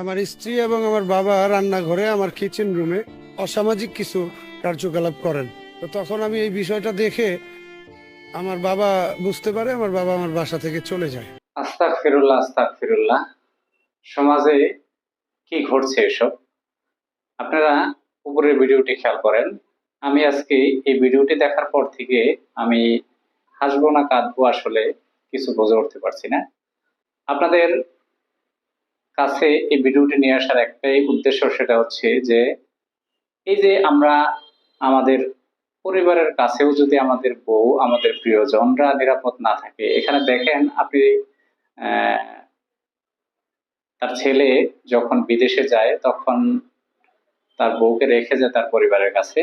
আমার স্ত্রী এবং আমার বাবা রান্নাঘরে, আমার কিচেন রুমে অসামাজিক কিছু কার্যকলাপ করেন। তো তখন আমি এই বিষয়টা দেখে আমার বাবা বুঝতে পারে, আমার বাবা আমার বাসা থেকে চলে যায়। আস্তাক ফিরুল্লাহ আস্তাক ফিরুল্লাহ সমাজে কি ঘটছে এসব? আপনারা উপরের ভিডিওটি খেয়াল করেন। আমি আজকে এই ভিডিওটি দেখার পর থেকে আমি হাসবো না কাঁদবো আসলে কিছু বুঝে উঠতে পারছি না। আপনাদের কাছে এই ভিডিওটি নিয়ে আসার একটাই উদ্দেশ্য সেটা হচ্ছে যে, এই যে আমরা আমাদের পরিবারের কাছেও যদি আমাদের বউ, আমাদের প্রিয়জনরা নিরাপদ না থাকে, এখানে দেখেন আপনি তার ছেলে যখন বিদেশে যায় তখন তার বউকে রেখে যায় তার পরিবারের কাছে।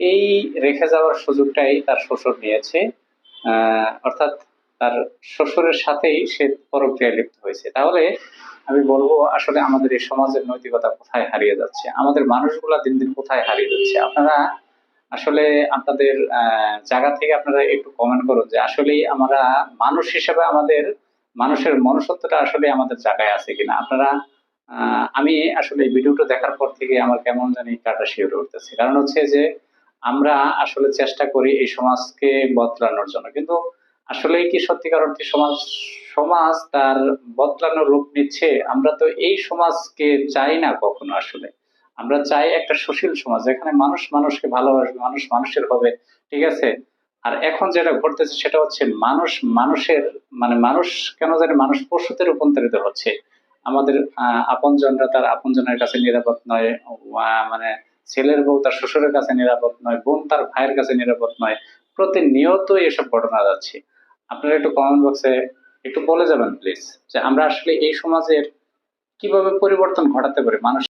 এই রেখে যাওয়ার সুযোগটাই তার শ্বশুর নিয়েছে অর্থাৎ তার শ্বশুরের সাথেই সে পরক্রিয়ায় লিপ্ত হয়েছে। তাহলে আমি বলব, আসলে আমাদের এই সমাজের নৈতিকতা কোথায় হারিয়ে যাচ্ছে? আমাদের মানুষগুলা দিন দিন কোথায় হারিয়ে যাচ্ছে? আপনারা আসলে আপনাদের জায়গা থেকে আপনারা একটু কমেন্ট করুন যে আসলে আমরা মানুষ হিসেবে আমাদের, মানুষের মনুষ্যত্বটা আসলে আমাদের জায়গায় আছে কিনা? আপনারা আমি আসলে ভিডিওটা দেখার পর থেকে আমার কেমন জানি কাটা শিউরে উঠতেছে। কারণ হচ্ছে যে আমরা আসলে চেষ্টা করি এই সমাজকে বদলানোর জন্য। কিন্তু আসলে কি সত্যিকার অর্থে সমাজ সমাজ তার বদলানোর রূপ নিচ্ছে? আমরা তো এই সমাজকে চাই না কখনো আসলে। আমরা চাই একটা সুশীল সমাজ যেখানে মানুষ মানুষকে ভালোবাসবে মানুষ মানুষের হবে ঠিক আছে? আর এখন যেটা ঘটতেছে সেটা হচ্ছে মানুষ মানুষের মানে মানুষ কেন জানি মানুষ পশুতে রূপান্তরিত হচ্ছে। আমাদের আহ, আপনজনরা তার আপনজনের কাছে নিরাপদ নয় মানে ছেলের বউ তার শ্বশুরের কাছে নিরাপদ নয় বোন তার ভাইয়ের কাছে নিরাপদ নয়। প্রতিনিয়ত এসব ঘটনা যাচ্ছে। আপনারা একটু কমেন্ট বক্সে একটু বলে যাবেন প্লিজ যে আমরা আসলে এই সমাজের কীভাবে পরিবর্তন ঘটাতে পারি? মানুষ